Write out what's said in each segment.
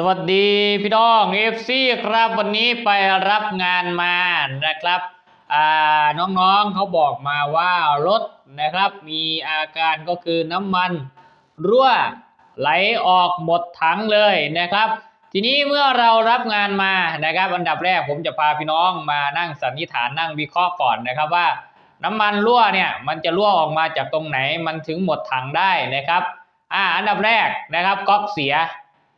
สวัสดีพี่น้องเอฟซีครับวันนี้ไปรับงานมานะครับน้องๆเขาบอกมาว่ารถนะครับมีอาการก็คือน้ำมันรั่วไหลออกหมดถังเลยนะครับ ทีนี้เมื่อเรารับงานมานะครับอันดับแรกผมจะพาพี่น้องมานั่งสันนิษฐานนั่งวิเคราะห์ก่อนนะครับว่า น้ำมันรั่วเนี่ยมันจะรั่วออกมาจากตรงไหนมันถึงหมดถังได้นะครับอ่าอันดับแรกนะครับก๊อกเสีย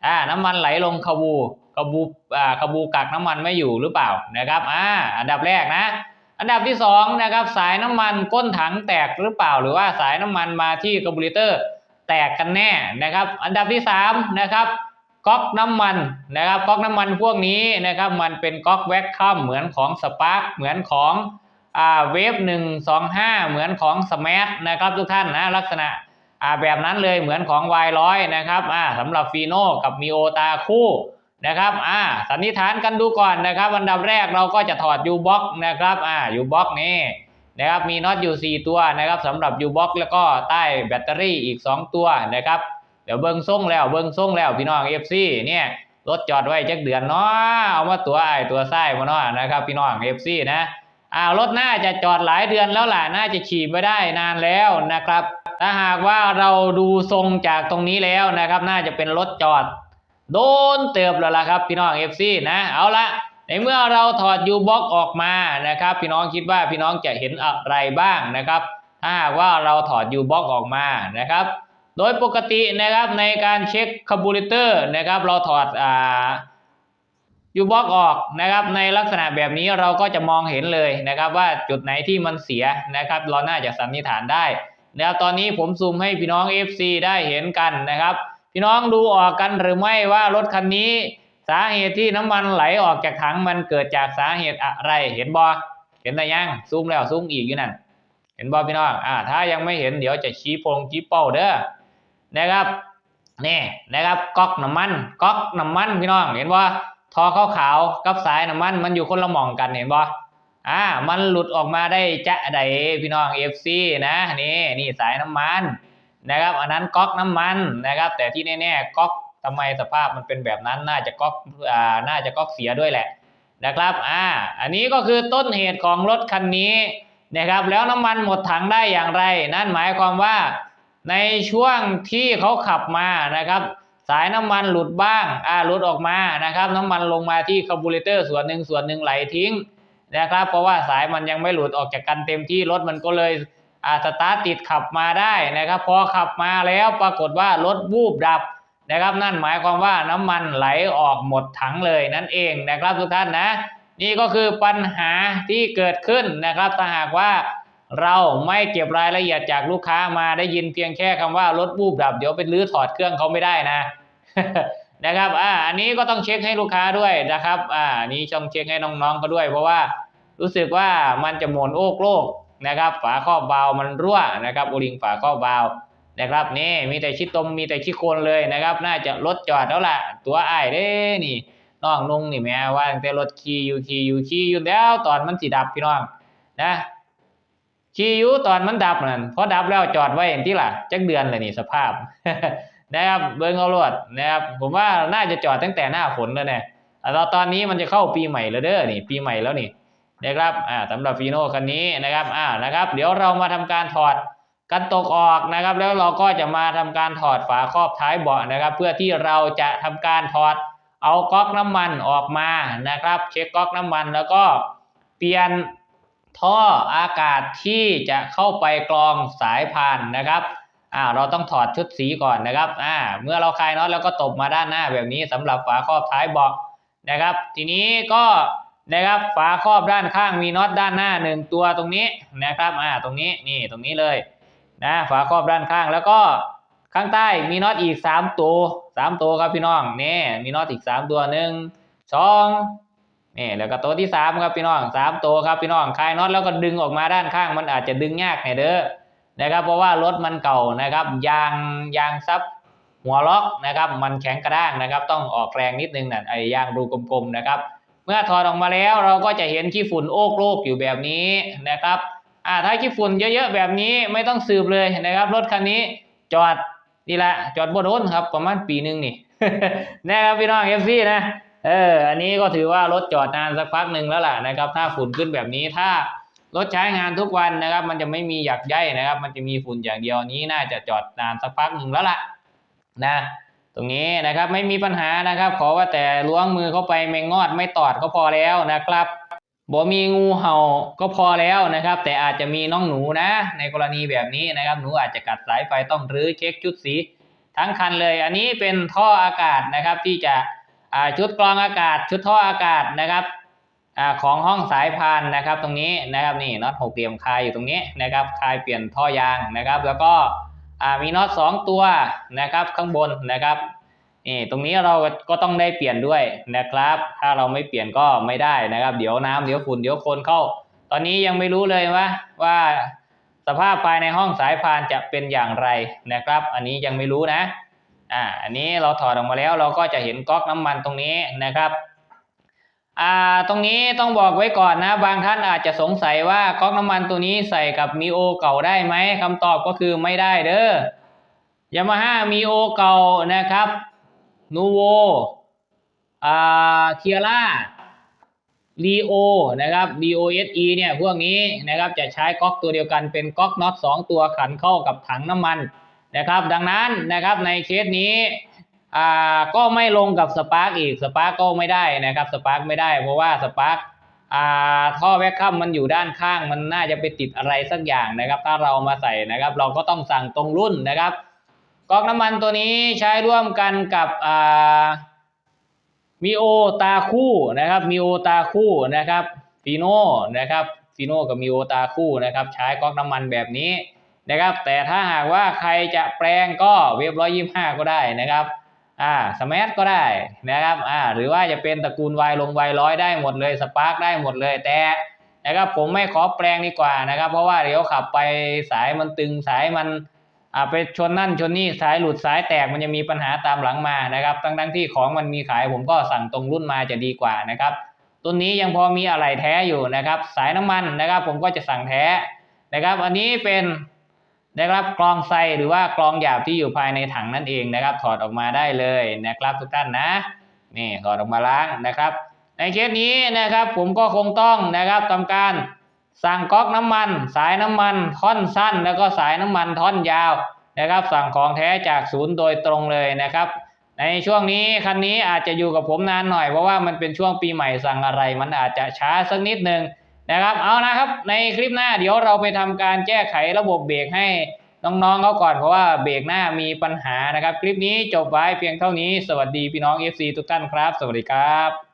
อ่าน้ำมันไหลลงขบูขบูอ่าขบูกักน้ำมันไม่อยู่หรือเปล่านะครับอ่าอันดับแรกนะ อันดับที่สองนะครับสายน้ำมันก้นถังแตกหรือเปล่า หรือว่าสายน้ำมันมาที่คาร์บูเรเตอร์แตกกันแน่นะครับ อันดับที่สามนะครับก๊อกน้ำมันนะครับก๊อกน้ำมันพวกนี้นะครับมันเป็นก๊อกแว็กคัมเหมือนของสปาร์คเหมือนของอ่าเวฟหนึ่งสองห้าเหมือนของสมาร์ทนะครับทุกท่านนะลักษณะ อ่าแบบนั้นเลยเหมือนของ Y100 นะครับอ่าสำหรับฟีโน่กับมีโอตาคู่นะครับอ่าสันนิษฐานกันดูก่อนนะครับอันดับแรกเราก็จะถอด U box นะครับอ่า U box นี่นะครับมีน็อตอยู่ 4 ตัวนะครับสำหรับ U box แล้วก็ใต้แบตเตอรี่อีก 2 ตัวนะครับเดี๋ยวเบิ้งส่งแล้วเบิ้งส่งแล้วพี่น้อง FC เนี่ยรถจอดไว้จักเดือนเนาะเอามาตัวไอ้ตัวไส้มาเนาะนะครับพี่น้อง FC นะอ้ารถน่าจะจอดหลายเดือนแล้วล่ะน่าจะขี่ไม่ได้นานแล้วนะครับ ถ้าหากว่าเราดูทรงจากตรงนี้แล้วนะครับ น่าจะเป็นรถจอด โดนเติบแล้วล่ะครับพี่น้อง FC นะเอาละในเมื่อเราถอด U box อกออกมานะครับ พี่น้องคิดว่าพี่น้องจะเห็นอะไรบ้างนะครับถ้าหากว่าเราถอด U box ออกมานะครับ โดยปกตินะครับในการเช็คคาร์บูเรเตอร์นะครับ เราถอดอ่ายูบ็อกออกนะครับ ในลักษณะแบบนี้เราก็จะมองเห็นเลยนะครับ ว่าจุดไหนที่มันเสียนะครับ เราน่าจะสันนิษฐานได้ แล้วตอนนี้ผมซูมให้พี่น้อง FC ได้เห็นกันนะครับ พี่น้องดูออกกันหรือไม่ว่ารถคันนี้สาเหตุที่น้ำมันไหลออกจากถังมันเกิดจากสาเหตุอะไร เห็นบอเห็นแต่ยังซูมแล้วซูมอีกอยู่นั่นเห็นบอพี่น้องอ่าถ้ายังไม่เห็นเดี๋ยวจะชี้โพงชี้เป้าเด้อนะครับนี่นะครับก๊อกน้ำมันก๊อกน้ำมันพี่น้องเห็นบ่ทอขาวๆกับสายน้ำมันมันอยู่คนละหม่องกันเห็นบอ อ่ามันหลุดออกมาได้จะใดพี่น้อง FC นะนี่นี่สายน้ำมันนะครับ อันนั้นก๊อกน้ำมันนะครับ แต่ที่แน่ๆก๊อกทำไมสภาพมันเป็นแบบนั้นน่าจะก๊อกอ่าน่าจะก๊อกเสียด้วยแหละนะครับอ่าอันนี้ก็คือต้นเหตุของรถคันนี้นะครับแล้วน้ำมันหมดถังได้อย่างไร นั่นหมายความว่าในช่วงที่เขาขับมานะครับ สายน้ำมันหลุดบ้างอ่าหลุดออกมานะครับ น้ำมันลงมาที่คาร์บูเรเตอร์ส่วนหนึ่งส่วนหนึ่งไหลทิ้ง นะครับ เพราะว่าสายมันยังไม่หลุดออกจากกันเต็มที่รถมันก็เลยอาสตาร์ทติดขับมาได้นะครับพอขับมาแล้วปรากฏว่ารถวูบดับนะครับ นั่นหมายความว่าน้ำมันไหลออกหมดถังเลยนั่นเองนะครับทุกท่านนะ นี่ก็คือปัญหาที่เกิดขึ้นนะครับถ้าหากว่าเราไม่เก็บรายละเอียดจากลูกค้ามาได้ยินเพียงแค่คำว่ารถวูบดับ เดี๋ยวไปรื้อถอดเครื่องเขาไม่ได้นะนะครับอ่าอันนี้ก็ต้องเช็คให้ลูกค้าด้วยนะครับอ่านนี้ต้องเช็คให้น้องๆก็ด้วย เพราะว่า รู้สึกว่ามันจะหมุนโอกโลกนะครับ ฝาครอบวามันรั่วนะครับโอลิงฝาครอบวานะครับนี่มีแต่ชิดตมมีแต่ชิดโคนเลยนะครับ น่าจะรถจอดแล้วล่ะ ตัวไอ้เด้นี่น้องนุ่งนี่แม่ว่าตั้งแต่รถขี่อยู่ขี่อยู่ขี่อยู่แล้วตอนมันสิดับพี่น้องนะขี่อยู่ตอนมันดับนั่นพอดับแล้วจอดไว้เห็นที่ล่ะจักเดือนเลยนี่สภาพนะครับเบิ้งเอารวดนะครับผมว่าน่าจะจอดตั้งแต่หน้าฝนแล้วเนี่ยแล้วตอนนี้มันจะเข้าปีใหม่แล้วเด้อนี่ ปีใหม่แล้วนี่ นะครับอ่าสำหรับฟีโน่คันนี้นะครับอ่านะครับ เดี๋ยวเรามาทำการถอดกันตกออกนะครับ แล้วเราก็จะมาทำการถอดฝาครอบท้ายเบาะนะครับ เพื่อที่เราจะทำการถอดเอาก๊อกน้ำมันออกมานะครับ เช็คก๊อกน้ำมันแล้วก็เปลี่ยนท่ออากาศที่จะเข้าไปกรองสายพานนะครับอ่าเราต้องถอดชุดสีก่อนนะครับอ่าเมื่อเราคลายน็อตแล้วก็ตบมาด้านหน้าแบบนี้สำหรับฝาครอบท้ายเบาะนะครับ ทีนี้ก็ นะครับ ฝาครอบด้านข้างมีน็อตด้านหน้าหนึ่งตัวตรงนี้นะครับอ่าตรงนี้นี่ตรงนี้เลยนะฝาครอบด้านข้างแล้วก็ข้างใต้มีน็อตอีกสามตัวสามตัวครับพี่น้องนี่มีน็อตอีกสามตัวหนึ่งสองนี่แล้วก็ตัวที่สามครับพี่น้องสามตัวครับพี่น้องคลายน็อตแล้วก็ดึงออกมาด้านข้าง มันอาจจะดึงยากหน่อยเด้อนะครับเพราะว่ารถมันเก่านะครับยางยางซับหัวล็อกนะครับ มันแข็งกระด้างนะครับ ต้องออกแรงนิดนึงนะไอ้ยางรูกลมๆนะครับ เมื่อถอดออกมาแล้วเราก็จะเห็นขี้ฝุ่นโอกโลกอยู่แบบนี้นะครับอ่าถ้าขี้ฝุ่นเยอะๆแบบนี้ไม่ต้องสืบเลยนะครับ รถคันนี้จอดนี่แหละจอดบนโน้นครับประมาณปีหนึ่งนี่นะครับพี่น้องเอฟซีนะเอออันนี้ก็ถือว่ารถจอดนานสักพักหนึ่งแล้วล่ะนะครับ ถ้าฝุ่นขึ้นแบบนี้ถ้ารถใช้งานทุกวันนะครับ มันจะไม่มีหยักใยนะครับ มันจะมีฝุ่นอย่างเดียวนี้น่าจะจอดนานสักพักหนึ่งแล้วล่ะนะ ตรงนี้นะครับไม่มีปัญหานะครับ ขอว่าแต่ล้วงมือเข้าไปแมงงอดไม่ตอดก็พอแล้วนะครับบ่มีงูเห่าก็พอแล้วนะครับ แต่อาจจะมีน้องหนูนะ ในกรณีแบบนี้นะครับ หนูอาจจะกัดสายไฟต้องรื้อเช็คชุดสีทั้งคันเลย อันนี้เป็นท่ออากาศนะครับ ที่จะชุดกรองอากาศ ชุดท่ออากาศนะครับอของห้องสายพานนะครับ ตรงนี้นะครับนี่น็อตหกเหลี่ยมคายอยู่ตรงนี้นะครับคายเปลี่ยนท่อยางนะครับ แล้วก็ อ่ามีน็อตสองตัวนะครับข้างบนนะครับนี่ตรงนี้เราก็ต้องได้เปลี่ยนด้วยนะครับ ถ้าเราไม่เปลี่ยนก็ไม่ได้นะครับ เดี๋ยวน้ำเดี๋ยวฝุ่นเดี๋ยวโคลนเข้า ตอนนี้ยังไม่รู้เลยว่าว่าสภาพภายในห้องสายพานจะเป็นอย่างไรนะครับ อันนี้ยังไม่รู้นะอ่าอันนี้เราถอดออกมาแล้วเราก็จะเห็นก๊อกน้ำมันตรงนี้นะครับ อ่าตรงนี้ต้องบอกไว้ก่อนนะ บางท่านอาจจะสงสัยว่าก๊อกน้ำมันตัวนี้ใส่กับมีโอเก่าได้ไหมคำตอบก็คือไม่ได้เด้อยามาฮ่ามีโอเก่านะครับนูโวอ่าเทียร่ารีโอนะครับ DOSE เนี่ยพวกนี้นะครับจะใช้ก๊อกตัวเดียวกันเป็นก๊อกน็อตสองตัวขันเข้ากับถังน้ำมันนะครับ ดังนั้นนะครับในเคสนี้ อ่าก็ไม่ลงกับสปาร์กอีกสปาร์กก็ไม่ได้นะครับสปาร์กไม่ได้ เพราะว่าสปาร์กอ่าท่อแวคคัมมันอยู่ด้านข้างมันน่าจะไปติดอะไรสักอย่างนะครับ ถ้าเรามาใส่นะครับ เราก็ต้องสั่งตรงรุ่นนะครับก๊อกน้ำมันตัวนี้ใช้ร่วมกันกับอ่ามีโอตาคู่นะครับมีโอตาคู่นะครับฟีโน่นะครับฟีโน่กับมีโอตาคู่นะครับ ใช้ก๊อกน้ำมันแบบนี้นะครับ แต่ถ้าหากว่าใครจะแปลงก็เวฟร้อยยี่ห้าก็ได้นะครับ อ่าสมาร์ทก็ได้นะครับอ่าหรือว่าจะเป็นตระกูลวายลงวายร้อยได้หมดเลยสปาร์กได้หมดเลยแต่นะครับผมไม่ขอแปลงดีกว่านะครับ เพราะว่าเดี๋ยวขับไปสายมันตึงสายมันอ่าไปชนนั่นชนนี่สายหลุดสายแตกมันจะมีปัญหาตามหลังมานะครับทั้งทั้งที่ของมันมีขายผมก็สั่งตรงรุ่นมาจะดีกว่านะครับตัวนี้ยังพอมีอะไรแท้อยู่นะครับ สายน้ำมันนะครับ ผมก็จะสั่งแท้นะครับ อันนี้เป็น นะครับกรองไซหรือว่ากรองหยาบที่อยู่ภายในถังนั่นเองนะครับ ถอดออกมาได้เลยนะครับทุกท่านนะนี่ถอดออกมาล้างนะครับ ในเคสนี้นะครับผมก็คงต้องนะครับทำการสั่งก๊อกน้ำมัน สายน้ำมันท่อนสั้น แล้วก็สายน้ำมันท่อนยาวนะครับ สั่งของแท้จากศูนย์โดยตรงเลยนะครับ ในช่วงนี้คันนี้อาจจะอยู่กับผมนานหน่อยเพราะว่ามันเป็นช่วงปีใหม่สั่งอะไร มันอาจจะช้าสักนิดหนึ่ง นะครับ เอานะครับ ในคลิปหน้าเดี๋ยวเราไปทำการแก้ไขระบบเบรกให้น้องๆเขาก่อนเพราะว่าเบรกหน้ามีปัญหานะครับ คลิปนี้จบไว้เพียงเท่านี้ สวัสดีพี่น้อง FC ทุกท่านครับ สวัสดีครับ